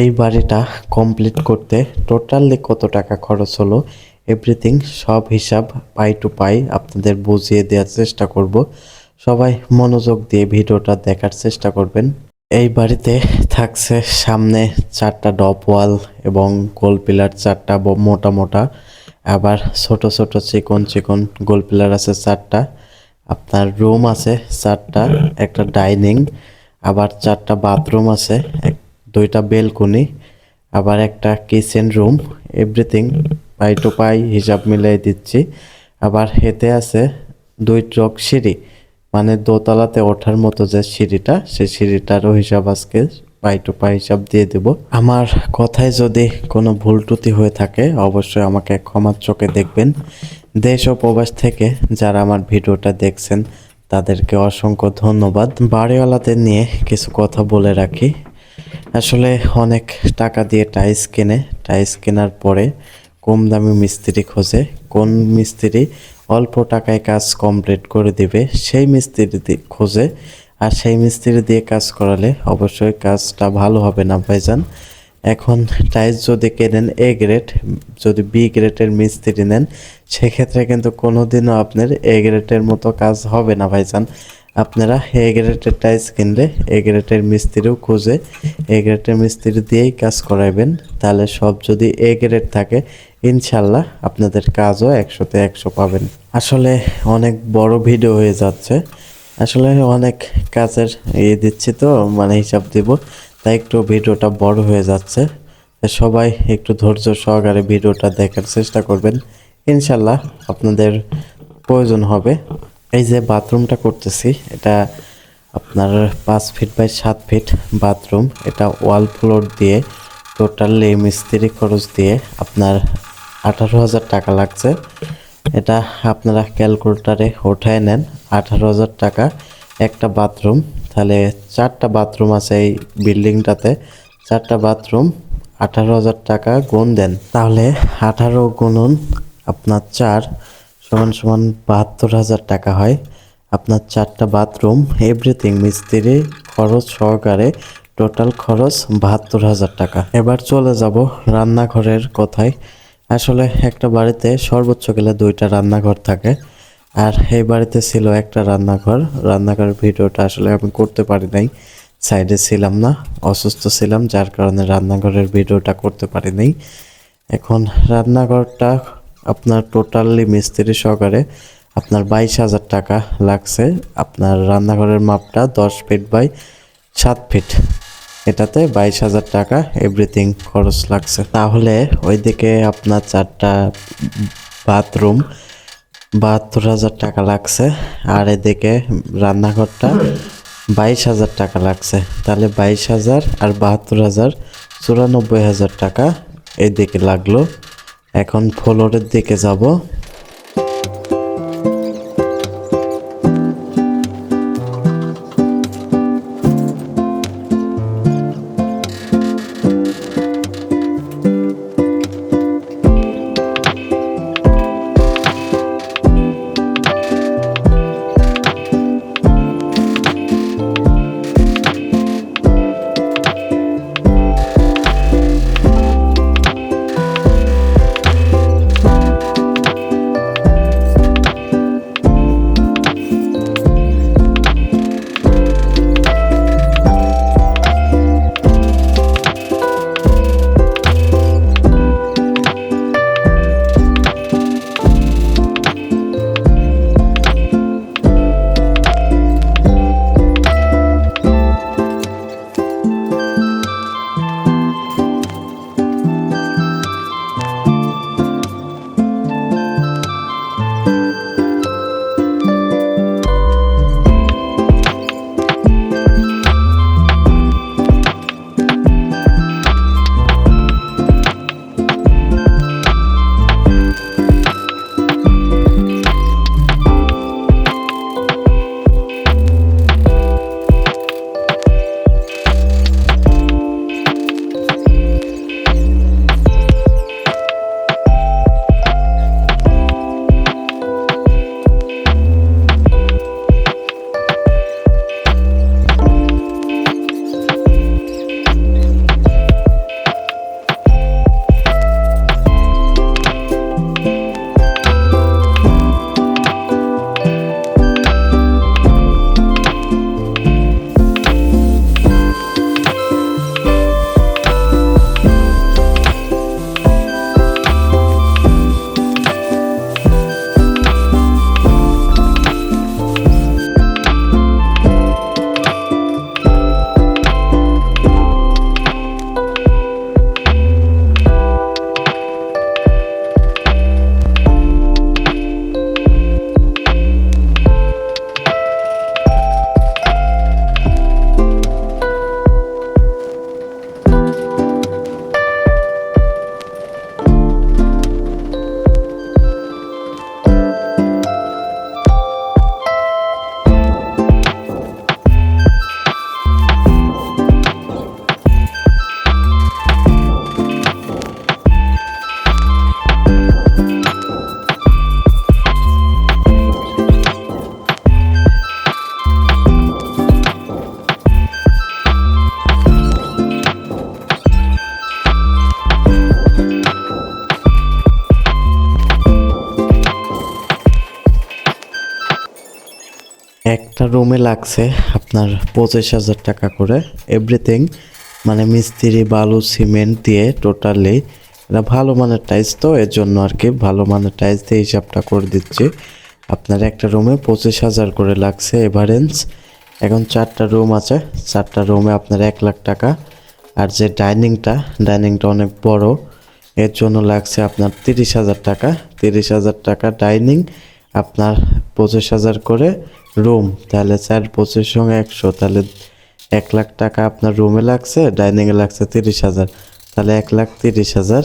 এই বাড়িটা কমপ্লিট করতে টোটালি কত টাকা খরচ হলো এভরিথিং সব হিসাব পাই টু পাই আপনাদের বুঝিয়ে দেওয়ার চেষ্টা করব। সবাই মনোযোগ দিয়ে ভিডিওটা দেখার চেষ্টা করবেন। এই বাড়িতে থাকছে সামনে চারটা ডপ ওয়াল এবং গোল পিলার চারটা মোটা মোটা, আবার ছোট ছোট চিকন চিকন গোল পিলার আছে চারটা, আপনার রুম আছে চারটা, একটা ডাইনিং আবার চারটা বাথরুম আছে দুইটা বেলকনি, আবার একটা কিচেন রুম এভরিথিং পাই টু পাই হিসাব মিলাই দিচ্ছি। আবার হেতে আছে দুই ট্রক সিঁড়ি মানে দোতলাতে ওঠার মতো যে সিঁড়িটা, সেই সিঁড়িটারও হিসাব আজকে পাই টু পাই হিসাব দিয়ে দেব। আমার কথায় যদি কোনো ভুল ত্রুটি হয়ে থাকে, অবশ্যই আমাকে ক্ষমার চোখে দেখবেন। দেশ ও প্রবাস থেকে যারা আমার ভিডিওটা দেখছেন, তাদেরকে অসংখ্য ধন্যবাদ। বাড়িওয়ালাদের নিয়ে কিছু কথা বলে রাখি। আসলে অনেক টাকা দিয়ে টাইস কেনে। টাইস কেনার পরে কম দামি মিস্ত্রি খোঁজে। কোন মিস্ত্রি অল্প টাকায় কাজ কমপ্লিট করে দিবে, সেই মিস্ত্রি খোঁজে। আর সেই মিস্ত্রি দিয়ে কাজ করালে অবশ্যই কাজটা ভালো হবে না ভাইজান। এখন টাইস যদি কেনেন এ গ্রেড, যদি বি গ্রেডের মিস্ত্রি নেন, সেক্ষেত্রে কিন্তু কোনোদিনও আপনার এ গ্রেডের মতো কাজ হবে না ভাইজান। আপনারা এ গ্রেডের টাইস কিনলে এ গ্রেডের মিস্ত্রিও খুঁজে। এ গ্রেডের মিস্ত্রি দিয়েই কাজ করাইবেন। তাহলে সব যদি এ থাকে ইনশাল্লাহ আপনাদের কাজও একশোতে একশো পাবেন। আসলে অনেক বড় ভিডিও হয়ে যাচ্ছে। আসলে অনেক কাজের ইয়ে দিচ্ছি তো মানে হিসাব দিব। তাই একটু ভিডিওটা বড় হয়ে যাচ্ছে। সবাই একটু ধৈর্য সহকারে ভিডিওটা দেখার চেষ্টা করবেন। ইনশাল্লাহ আপনাদের প্রয়োজন হবে। এই যে বাথরুমটা করতেছি, এটা আপনার পাঁচ ফিট বাই সাত ফিট বাথরুম। এটা ওয়াল ফ্লোর দিয়ে টোটালি মিস্ত্রি খরচ দিয়ে আপনার আঠারো হাজার টাকা লাগছে। এটা আপনারা ক্যালকুলেটারে ওঠায় নেন, আঠারো হাজার টাকা একটা বাথরুম। তাহলে চারটা বাথরুম আছে এই বিল্ডিংটাতে। চারটা বাথরুম, আঠারো হাজার টাকা গুণ দেন। তাহলে আঠারো গুণন আপনার চার সমান সমান বাহাত্তর হাজার টাকা হয়। আপনার চারটা বাথরুম এভরিথিং মিস্ত্রি, খরচ সহকারে টোটাল খরচ বাহাত্তর হাজার টাকা। এবার চলে যাব রান্নাঘরের কথায়। আসলে একটা বাড়িতে সর্বোচ্চ গেলে দুইটা রান্নাঘর থাকে। আর এই বাড়িতে ছিল একটা রান্নাঘর। রান্নাঘরের ভিডিওটা আসলে আমি করতে পারি নাই। সাইডে ছিলাম না, অসুস্থ ছিলাম, যার কারণে রান্নাঘরের ভিডিওটা করতে পারি নাই। এখন রান্নাঘরটা আপনার টোটালি মিস্ত্রি সহকারে আপনার বাইশ হাজার টাকা লাগছে। আপনার রান্নাঘরের মাপটা দশ ফিট বাই সাত ফিট এটাতে বাইশ হাজার টাকা এভরিথিং খরচ লাগছে। তাহলে ওইদিকে আপনার চারটা বাথরুম বাহাত্তর হাজার টাকা লাগছে। আর এদিকে রান্নাঘরটা বাইশ হাজার টাকা লাগছে। তাহলে বাইশ হাজার আর বাহাত্তর হাজার চুরানব্বই হাজার টাকা এদিকে লাগল। এখন ফ্লোরের দিকে যাব। রুমে লাগছে আপনার পঁচিশ হাজার টাকা করে। এভরিথিং মানে মিস্ত্রি, বালু সিমেন্ট দিয়ে টোটালি এটা ভালো মানের টাইলস তো এর জন্য আর কি ভালো মানের টাইলস দিয়ে হিসাবটা করে দিচ্ছি। আপনার একটা রুমে পঁচিশ হাজার করে লাগছে এভারেন্স এখন চারটা রুম আছে, চারটা রুমে আপনার এক লাখ টাকা। আর যে ডাইনিংটা ডাইনিংটা অনেক বড়, এর জন্য লাগছে আপনার তিরিশ হাজার টাকা। তিরিশ হাজার টাকা ডাইনিং আপনার পঁচিশ হাজার করে রুম, তাহলে চার পঁচিশ সঙ্গে একশো, তাহলে এক লাখ টাকা আপনার রুমে লাগছে, ডাইনিংয়ে লাগছে তিরিশ হাজার, তাহলে এক লাখ তিরিশ হাজার,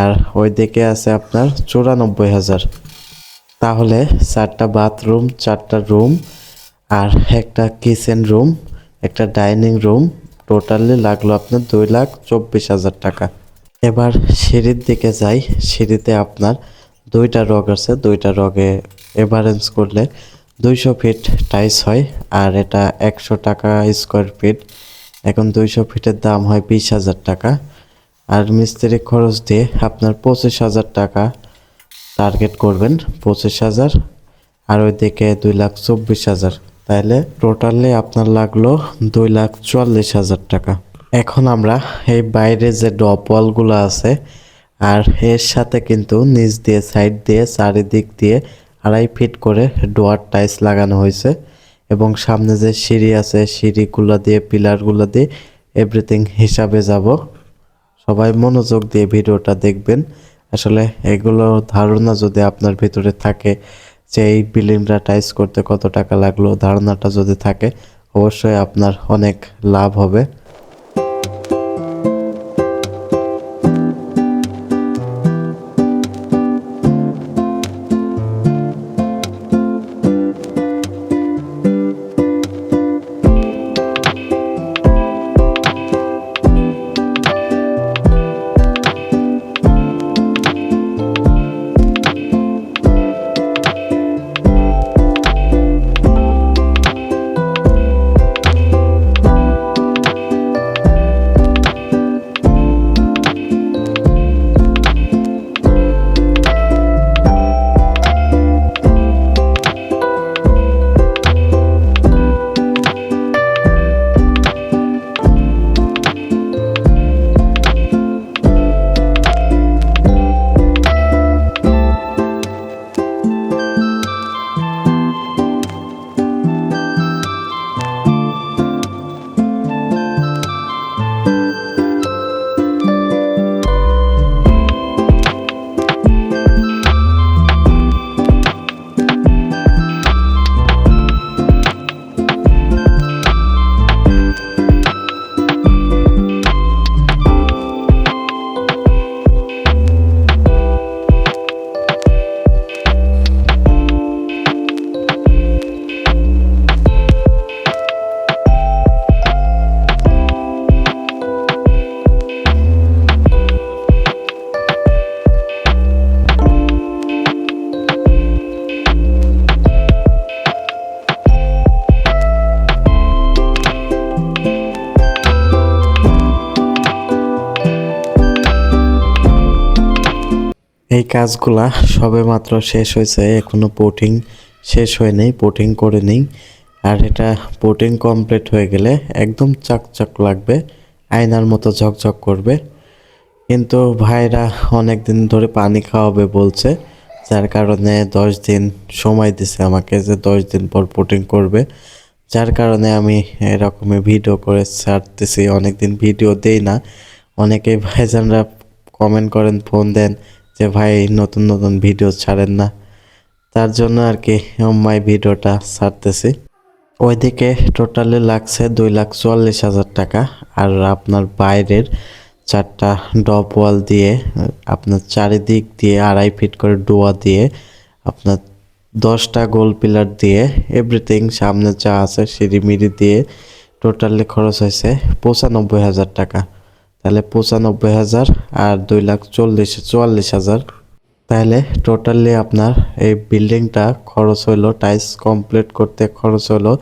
আর ওই দিকে আছে আপনার চুরানব্বই হাজার। তাহলে চারটা বাথরুম, চারটা রুম, আর একটা কিচেন রুম, একটা ডাইনিং রুম, টোটালি লাগল আপনার দুই লাখ চব্বিশ হাজার টাকা। এবার সিঁড়ির দিকে যাই, সিঁড়িতে আপনার দুইটা রগ আছে, দুইটা রগে এভারেন্স করলে দুইশো ফিট টাইস হয়, আর এটা একশো টাকা স্কোয়ার ফিট। এখন দুইশো ফিটের দাম হয় বিশ হাজার টাকা। আর মিস্ত্রি খরচ দিয়ে আপনার পঁচিশ হাজার টাকা টার্গেট করবেন, পঁচিশ হাজার। আর ওইদিকে দুই লাখ চব্বিশ হাজার। তাহলে টোটালি আপনার লাগল দুই লাখ চুয়াল্লিশ হাজার টাকা। এখন আমরা এই বাইরে যে ডপ ওয়ালগুলো আছে, আর এর সাথে কিন্তু নিচ দিয়ে, সাইড দিয়ে, চারিদিক দিয়ে আড়াই ফিট করে ডোয়ার টাইলস লাগানো হয়েছে এবং সামনে যে সিঁড়ি আছে, সিঁড়িগুলো দিয়ে, পিলারগুলো দিয়ে এভরিথিং হিসাবে যাব। সবাই মনোযোগ দিয়ে ভিডিওটা দেখবেন। আসলে এগুলো ধারণা যদি আপনার ভিতরে থাকে যে এই বিল্ডিংটা টাইস করতে কত টাকা লাগল, ধারণাটা যদি থাকে, অবশ্যই আপনার অনেক লাভ হবে। এই কাজগুলা সবে মাত্র শেষ হয়েছে, এখনও পোটিং শেষ হয়নি পোটিং করে নেই। আর এটা পোটিং কমপ্লিট হয়ে গেলে একদম চকচক লাগবে, আয়নার মতো ঝকঝক করবে। কিন্তু ভাইরা অনেক দিন ধরে পানি খাওয়াবে বলছে, যার কারণে দশ দিন সময় দিছে আমাকে যে দশ দিন পর পোটিং করবে। যার কারণে আমি এরকমই ভিডিও করে ছাড়তেছি অনেক দিন ভিডিও দেই না। অনেকেই ভাইজানরা কমেন্ট করেন ফোন দেন যে ভাই নতুন নতুন ভিডিও ছাড়েন না, তার জন্য আর কি মাই ভিডিওটা ছাড়তেছি। ওইদিকে টোটালি লাগছে দুই লাখ চুয়াল্লিশ হাজার টাকা, আর আপনার বাইরের চারটা ডপ ওয়াল দিয়ে, আপনার চারিদিক দিয়ে আড়াই ফিট করে ডোয়া দিয়ে, আপনার দশটা গোল পিলার দিয়ে এভরিথিং সামনে যা আছে, সিঁড়িমিড়ি দিয়ে টোটালি খরচ হয়েছে পঁচানব্বই হাজার টাকা। তাহলে পঁচানব্বই হাজার আর দুই লাখ চল্লিশ, চুয়াল্লিশ হাজার। তাহলে টোটালি আপনার এই বিল্ডিংটা খরচ হইল, টাইলস কমপ্লিট করতে খরচ হলো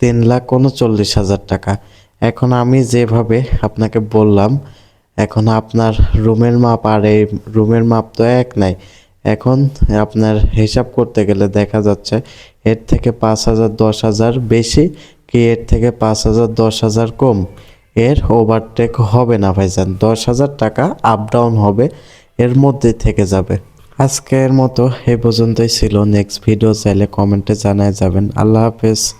তিন লাখ উনচল্লিশ হাজার টাকা। এখন আমি যেভাবে আপনাকে বললাম, এখন আপনার রুমের মাপ আর এই রুমের মাপ তো এক নাই। এখন আপনার হিসাব করতে গেলে দেখা যাচ্ছে এর থেকে পাঁচ হাজার, দশ হাজার বেশি, কি এর থেকে পাঁচ হাজার, দশ হাজার কম? এর ওভারটেক হবে না ভাইজান। দশ হাজার টাকা আপ ডাউন হবে, এর মধ্যে থেকে যাবে। আজকের মতো এ পর্যন্তই ছিল। নেক্সট ভিডিও চাইলে কমেন্টে জানায় যাবেন। আল্লাহ হাফেজ।